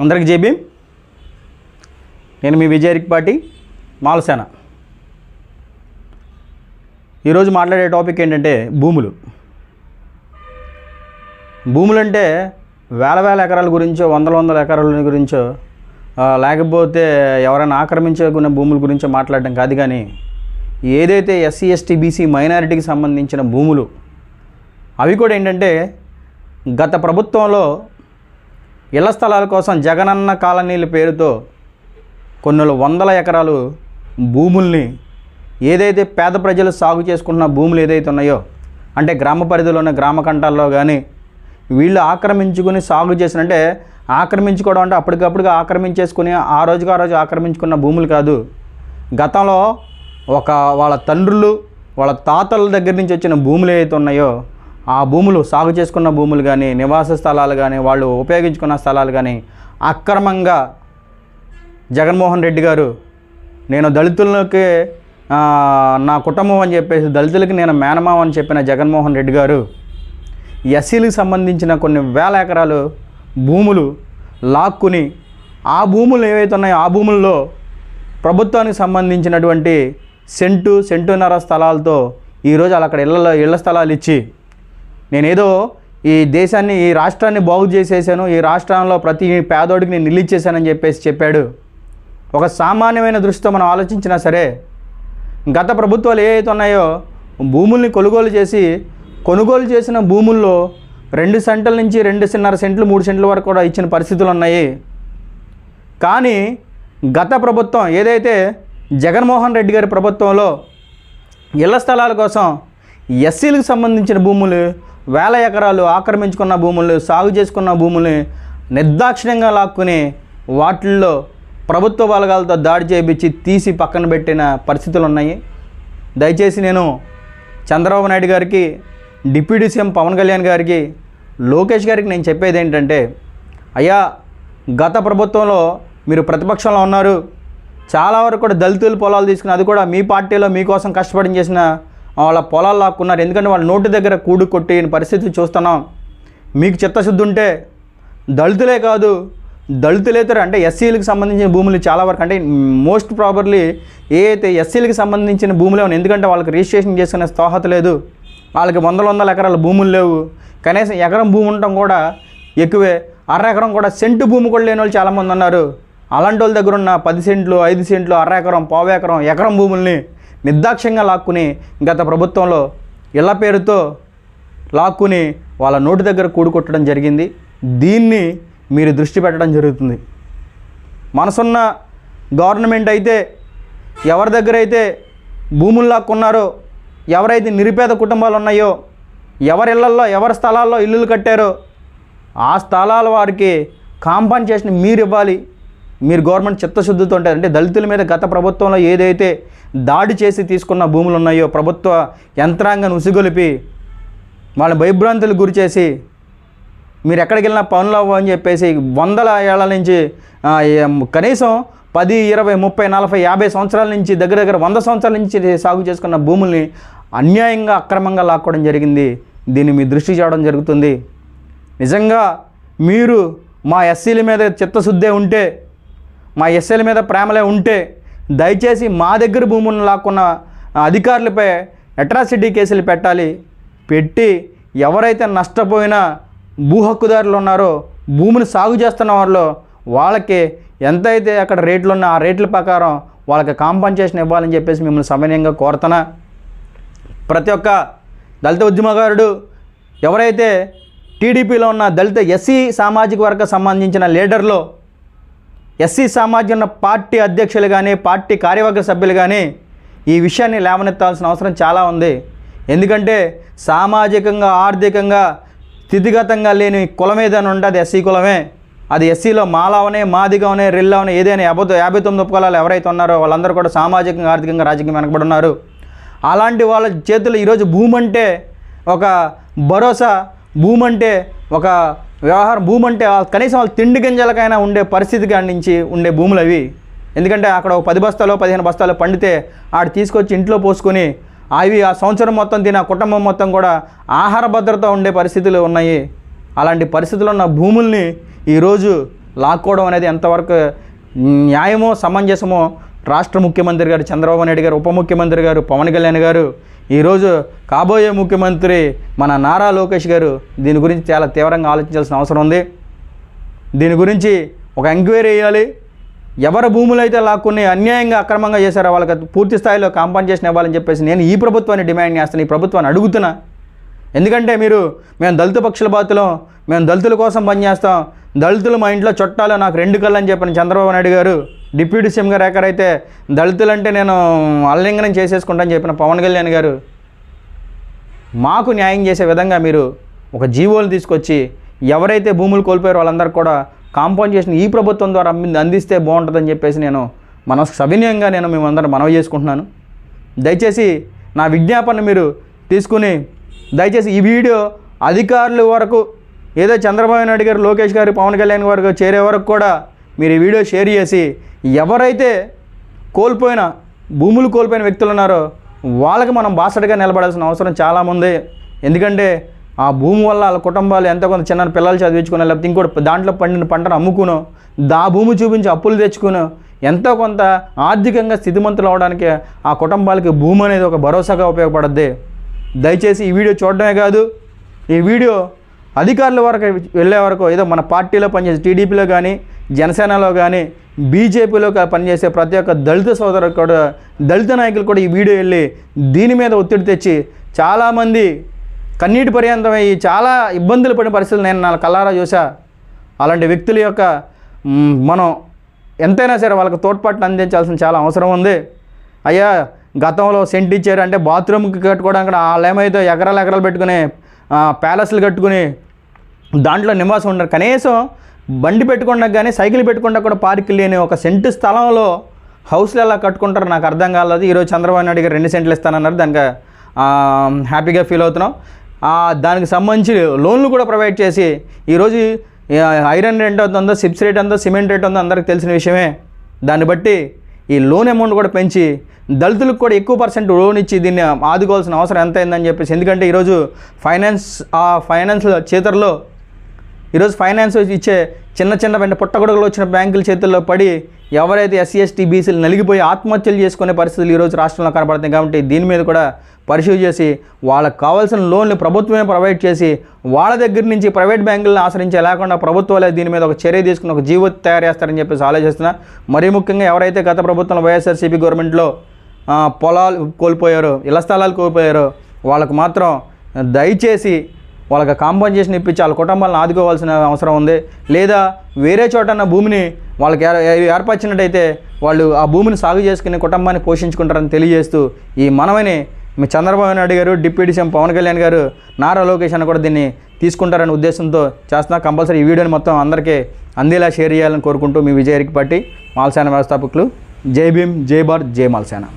అందరికి జేబీ నేను మీ విజయరిక్పాటి మాలసేన. ఈరోజు మాట్లాడే టాపిక్ ఏంటంటే భూములు. భూములు అంటే వేల వేల ఎకరాల గురించో వందల వందల ఎకరాల గురించో లేకపోతే ఎవరైనా ఆక్రమించుకున్న భూముల గురించో మాట్లాడడం కాదు కానీ ఏదైతే ఎస్సీ ఎస్టీ బీసీ మైనారిటీకి సంబంధించిన భూములు అవి కూడా ఏంటంటే గత ప్రభుత్వంలో ఇళ్ళ స్థలాల కోసం జగనన్న కాలనీల పేరుతో కొన్ని వందల ఎకరాలు భూముల్ని ఏదైతే పేద ప్రజలు సాగు చేసుకుంటున్న భూములు ఏదైతే ఉన్నాయో అంటే గ్రామ పరిధిలో ఉన్న గ్రామ కంటాల్లో కానీ వీళ్ళు ఆక్రమించుకుని సాగు చేసిన అంటే ఆక్రమించుకోవడం అంటే అప్పటికప్పుడుగా ఆక్రమించేసుకుని ఆ రోజుకు ఆ రోజు ఆక్రమించుకున్న భూములు కాదు. గతంలో ఒక వాళ్ళ తండ్రులు వాళ్ళ తాతల దగ్గర నుంచి వచ్చిన భూములు ఏవైతే ఉన్నాయో ఆ భూములు సాగు చేసుకున్న భూములు కానీ నివాస స్థలాలు కానీ వాళ్ళు ఉపయోగించుకున్న స్థలాలు కానీ అక్రమంగా జగన్మోహన్ రెడ్డి గారు నేను దళితులకి నా కుటుంబం అని చెప్పేసి దళితులకి నేను మేనమావ అని చెప్పిన జగన్మోహన్ రెడ్డి గారు ఎస్సీలకు సంబంధించిన కొన్ని వేల ఎకరాలు భూములు లాక్కుని ఆ భూములు ఏవైతే ఉన్నాయో ఆ భూముల్లో ప్రభుత్వానికి సంబంధించినటువంటి సెంటు సెంటున్నర స్థలాలతో ఈరోజు అలా అక్కడ ఇళ్ళ ఇళ్ళ స్థలాలు ఇచ్చి నేనేదో ఈ దేశాన్ని ఈ రాష్ట్రాన్ని బాగు చేసేసాను ఈ రాష్ట్రంలో ప్రతి పేదోడికి నేను నిలిచేశానని చెప్పేసి చెప్పాడు. ఒక సామాన్యమైన దృష్టితో మనం ఆలోచించినా సరే గత ప్రభుత్వాలు ఏవైతే ఉన్నాయో భూముల్ని కొనుగోలు చేసి కొనుగోలు చేసిన భూముల్లో రెండు సెంట్ల నుంచి రెండున్నర సెంట్లు మూడు సెంట్ల వరకు కూడా ఇచ్చిన పరిస్థితులు ఉన్నాయి. కానీ గత ప్రభుత్వం ఏదైతే జగన్మోహన్ రెడ్డి గారి ప్రభుత్వంలో ఇళ్ళ స్థలాల కోసం ఎస్సీలకు సంబంధించిన భూములు వేల ఎకరాలు ఆక్రమించుకున్న భూములు సాగు చేసుకున్న భూముల్ని నిర్దాక్షిణ్యంగా లాక్కుని వాటిల్లో ప్రభుత్వ బలగాలతో దాడి చేయించి తీసి పక్కన పెట్టిన పరిస్థితులు ఉన్నాయి దయచేసి నేను చంద్రబాబు నాయుడు గారికి డిప్యూటీ సీఎం పవన్ కళ్యాణ్ గారికి లోకేష్ గారికి నేను చెప్పేది ఏంటంటే అయ్యా గత ప్రభుత్వంలో మీరు ప్రతిపక్షంలో ఉన్నారు. చాలా వరకు కూడా దళితులు పొలాలు తీసుకుని అది కూడా మీ పార్టీలో మీకోసం కష్టపడి చేసిన వాళ్ళ పొలాలు లాక్కున్నారు. ఎందుకంటే వాళ్ళ నోటి దగ్గర కూడు కొట్టిన పరిస్థితి చూస్తున్నాం. మీకు చిత్తశుద్ధి ఉంటే దళితులే కాదు దళితులేతరు అంటే ఎస్సీలకు సంబంధించిన భూములు చాలా వరకు అంటే మోస్ట్ ప్రాబర్లీ ఏ అయితే ఎస్సీలకు సంబంధించిన భూములే ఉన్నాయి ఎందుకంటే వాళ్ళకి రిజిస్ట్రేషన్ చేసుకునే స్తోహత లేదు. వాళ్ళకి వందల వందల ఎకరాల భూములు లేవు. కనీసం ఎకరం భూమి ఉండటం కూడా ఎక్కువే. అర ఎకరం కూడా సెంటు భూమి కూడా లేని వాళ్ళు చాలామంది ఉన్నారు. అలాంటి వాళ్ళ దగ్గర ఉన్న పది సెంట్లు ఐదు సెంట్లు అర ఎకరం పావు ఎకరం ఎకరం భూముల్ని నిర్దాక్ష్యంగా లాక్కుని గత ప్రభుత్వంలో ఇళ్ళ పేరుతో లాక్కుని వాళ్ళ నోటి దగ్గర కూడుకొట్టడం జరిగింది. దీన్ని మీరు దృష్టి పెట్టడం జరుగుతుంది. మనసున్న గవర్నమెంట్ అయితే ఎవరి దగ్గర అయితే భూములు లాక్కున్నారో ఎవరైతే నిరుపేద కుటుంబాలు ఉన్నాయో ఎవరి ఇళ్ళల్లో ఎవరి స్థలాల్లో ఇల్లులు కట్టారో ఆ స్థలాల వారికి కాంపన్సేషన్ మీరు ఇవ్వాలి. మీరు గవర్నమెంట్ చిత్తశుద్ధితో ఉంటారంటే దళితుల మీద గత ప్రభుత్వంలో ఏదైతే దాడి చేసి తీసుకున్న భూములు ఉన్నాయో ప్రభుత్వ యంత్రాంగాన్ని ఉసిగొలిపి వాళ్ళ భయభ్రాంతులకు గురి చేసి మీరు ఎక్కడికి వెళ్ళినా పనులు అవ్వ అని చెప్పేసి వందల ఏళ్ళ నుంచి కనీసం పది ఇరవై ముప్పై నలభై యాభై సంవత్సరాల నుంచి దగ్గర దగ్గర వంద సంవత్సరాల నుంచి సాగు చేసుకున్న భూముల్ని అన్యాయంగా అక్రమంగా లాక్కోవడం జరిగింది. దీన్ని మీ దృష్టి చేయడం జరుగుతుంది. నిజంగా మీరు మా ఎస్సీల మీద చిత్తశుద్ధే ఉంటే మా ఎస్ఎల్ మీద ప్రేమలే ఉంటే దయచేసి మా దగ్గర భూములను లాక్కున్న అధికారులపై అట్రాసిటీ కేసులు పెట్టాలి. పెట్టి ఎవరైతే నష్టపోయిన భూ హక్కుదారులు ఉన్నారో భూమిని సాగు చేస్తున్న వాళ్ళు వాళ్ళకి ఎంతైతే అక్కడ రేట్లు ఉన్నా ఆ రేట్ల ప్రకారం వాళ్ళకి కాంపన్సేషన్ ఇవ్వాలని చెప్పేసి మిమ్మల్ని సమన్యంగా కోరుతున్నా. ప్రతి ఒక్క దళిత ఉద్యమకారుడు ఎవరైతే టీడీపీలో ఉన్న దళిత ఎస్సీ సామాజిక వర్గ సంబంధించిన లీడర్లో ఎస్సీ సామాజిక పార్టీ అధ్యక్షులు కానీ పార్టీ కార్యవర్గ సభ్యులు కానీ ఈ విషయాన్ని లేవనెత్తాల్సిన అవసరం చాలా ఉంది. ఎందుకంటే సామాజికంగా ఆర్థికంగా స్థితిగతంగా లేని కులం ఏదైనా ఉంటే అది ఎస్సీ కులమే. అది ఎస్సీలో మాలవనే మాదిగవనే రెల్లవనే ఏదైనా యాభై యాభై తొమ్మిది ఉపకులాలు ఎవరైతే ఉన్నారో వాళ్ళందరూ కూడా సామాజికంగా ఆర్థికంగా రాజకీయం వెనకబడి ఉన్నారు అలాంటి వాళ్ళ చేతులు ఈరోజు భూమంటే ఒక భరోసా భూమంటే ఒక వ్యవహారం భూమి అంటే కనీసం వాళ్ళు తిండి గింజలకైనా ఉండే పరిస్థితి అందించి ఉండే భూములు అవి. ఎందుకంటే అక్కడ ఒక పది బస్తాలు పదిహేను బస్తాలు పండితే ఆడు తీసుకొచ్చి ఇంట్లో పోసుకొని అవి ఆ సంవత్సరం మొత్తం తిన కుటుంబం మొత్తం కూడా ఆహార భద్రత ఉండే పరిస్థితులు ఉన్నాయి. అలాంటి పరిస్థితులు ఉన్న భూముల్ని ఈరోజు లాక్కోవడం అనేది ఎంతవరకు న్యాయమో సమంజసమో రాష్ట్ర ముఖ్యమంత్రి గారు చంద్రబాబు నాయుడు గారు ఉప ముఖ్యమంత్రి గారు పవన్ కళ్యాణ్ గారు ఈరోజు కాబోయే ముఖ్యమంత్రి మన నారా లోకేష్ గారు దీని గురించి చాలా తీవ్రంగా ఆలోచించాల్సిన అవసరం ఉంది. దీని గురించి ఒక ఎంక్వైరీ వేయాలి ఎవరి భూములు అయితే లాక్కుని అన్యాయంగా అక్రమంగా చేశారో వాళ్ళకి పూర్తి స్థాయిలో కాంపన్సేషన్ ఇవ్వాలని చెప్పేసి నేను ఈ ప్రభుత్వాన్ని డిమాండ్ చేస్తాను ఈ ప్రభుత్వాన్ని అడుగుతున్నా. ఎందుకంటే మీరు మేము దళిత పక్షుల బాతులం మేము దళితుల కోసం పనిచేస్తాం దళితులు మా ఇంట్లో చుట్టాలు నాకు రెండు కళ్ళు అని చెప్పిన. చంద్రబాబు నాయుడు గారు డిప్యూటీ సీఎం గారు ఎక్కడైతే దళితులంటే నేను అల్లింగనం చేసేసుకుంటానని చెప్పిన పవన్ కళ్యాణ్ గారు మాకు న్యాయం చేసే విధంగా మీరు ఒక జీవోలు తీసుకొచ్చి ఎవరైతే భూములు కోల్పోయారో వాళ్ళందరూ కూడా కాంపౌండ్ ఈ ప్రభుత్వం ద్వారా అందిస్తే బాగుంటుందని చెప్పేసి నేను మన సవినయంగా నేను మేమందరం మనవి చేసుకుంటున్నాను. దయచేసి నా విజ్ఞాపన మీరు తీసుకుని దయచేసి ఈ వీడియో అధికారుల వరకు ఏదో చంద్రబాబు నాయుడు గారు లోకేష్ గారు పవన్ కళ్యాణ్ గారు చేరే వరకు కూడా మీరు ఈ వీడియో షేర్ చేసి ఎవరైతే కోల్పోయిన భూములు కోల్పోయిన వ్యక్తులు ఉన్నారో వాళ్ళకి మనం బాసటగా నిలబడాల్సిన అవసరం చాలామంది. ఎందుకంటే ఆ భూమి వల్ల వాళ్ళ కుటుంబాలు ఎంతో కొంత చిన్న పిల్లలు చదివించుకుని లేకపోతే ఇంకోటి దాంట్లో పండిన పంటను అమ్ముకునో దా భూమి చూపించి అప్పులు తెచ్చుకునో ఎంతో కొంత ఆర్థికంగా స్థితిమంతులు అవడానికి ఆ కుటుంబాలకి భూమి అనేది ఒక భరోసాగా ఉపయోగపడద్ది. దయచేసి ఈ వీడియో చూడడమే కాదు ఈ వీడియో అధికారుల వరకు వెళ్ళే వరకు ఏదో మన పార్టీలో పనిచేసే టీడీపీలో కానీ జనసేనలో కానీ బీజేపీలో పనిచేసే ప్రతి ఒక్క దళిత సోదరు కూడా దళిత నాయకులు కూడా ఈ వీడియో వెళ్ళి దీని మీద ఒత్తిడి తెచ్చి చాలామంది కన్నీటి పర్యంతమయ్యి చాలా ఇబ్బందులు పడిన పరిస్థితులు నేను నా కల్లారా చూసా అలాంటి వ్యక్తుల యొక్క మనం ఎంతైనా సరే వాళ్ళకి తోడ్పాటును అందించాల్సిన చాలా అవసరం ఉంది. అయ్యా గతంలో సెంట్ ఇచ్చారు అంటే బాత్రూమ్కి కట్టుకోవడానికి వాళ్ళు ఏమైతే ఎకరాలు ఎకరాలు పెట్టుకుని ప్యాలెస్లు కట్టుకుని దాంట్లో నివాసం ఉండరు. కనీసం బండి పెట్టుకుండా కానీ సైకిల్ పెట్టుకున్నా కూడా పార్క్ లేని ఒక సెంటు స్థలంలో హౌస్లు ఎలా కట్టుకుంటారో నాకు అర్థం కాలేదు. ఈరోజు చంద్రబాబు నాయుడు గారు రెండు సెంట్లు ఇస్తానన్నారు. దానికి హ్యాపీగా ఫీల్ అవుతున్నాం. దానికి సంబంధించి లోన్లు కూడా ప్రొవైడ్ చేసి ఈరోజు ఐరన్ రేట్ ఎంత ఉందో సిప్స్ రేట్ ఉందో సిమెంట్ రేట్ ఉందో అందరికి తెలిసిన విషయమే. దాన్ని బట్టి ఈ లోన్ అమౌంట్ కూడా పెంచి దళితులకు కూడా ఎక్కువ పర్సెంట్ లోన్ ఇచ్చి దీన్ని ఆదుకోవాల్సిన అవసరం ఎంత అయిందని చెప్పేసి ఎందుకంటే ఈరోజు ఫైనాన్స్ ఆ ఫైనాన్స్ చేతుల్లో ఈరోజు ఫైనాన్స్ ఇచ్చే చిన్న చిన్న వెంట పుట్టగొడుగులు వచ్చిన బ్యాంకుల చేతుల్లో పడి ఎవరైతే ఎస్సీ ఎస్టీ బీసీలు నలిగిపోయి ఆత్మహత్యలు చేసుకునే పరిస్థితులు ఈరోజు రాష్ట్రంలో కనబడుతున్నాయి కాబట్టి దీని మీద కూడా పరిశీలి చేసి వాళ్ళకి కావాల్సిన లోన్లు ప్రభుత్వమే ప్రొవైడ్ చేసి వాళ్ళ దగ్గర నుంచి ప్రైవేట్ బ్యాంకులను ఆశ్రయించే లేకుండా ప్రభుత్వాలే దీని మీద ఒక చర్య తీసుకుని ఒక జీవో తయారు చేస్తారని చెప్పేసి ఆలోచిస్తున్నా. మరీ ముఖ్యంగా ఎవరైతే గత ప్రభుత్వం వైఎస్ఆర్సీపీ గవర్నమెంట్లో పొలాలు కోల్పోయారో ఇళ్ళ స్థలాలు కోల్పోయారో వాళ్ళకు మాత్రం దయచేసి వాళ్ళకి కాంపన్సేషన్ ఇప్పించి వాళ్ళ కుటుంబాలను ఆదుకోవాల్సిన అవసరం ఉంది. లేదా వేరే చోటన్న భూమిని వాళ్ళకి ఏర్పరిచినట్టయితే వాళ్ళు ఆ భూమిని సాగు చేసుకుని కుటుంబాన్ని పోషించుకుంటారని తెలియజేస్తూ ఈ మనమని మీ చంద్రబాబు నాయుడు గారు డిప్యూటీ సీఎం పవన్ కళ్యాణ్ గారు నారా లోకేష్ అని కూడా దీన్ని తీసుకుంటారనే ఉద్దేశంతో చేస్తున్నా. కంపల్సరీ ఈ వీడియోని మొత్తం అందరికీ అందేలా షేర్ చేయాలని కోరుకుంటూ మీ విజయరికి పట్టి మాల్సేన వ్యవస్థాపకులు. జై భీమ్ జై భారత్ జై మాల్సేనా.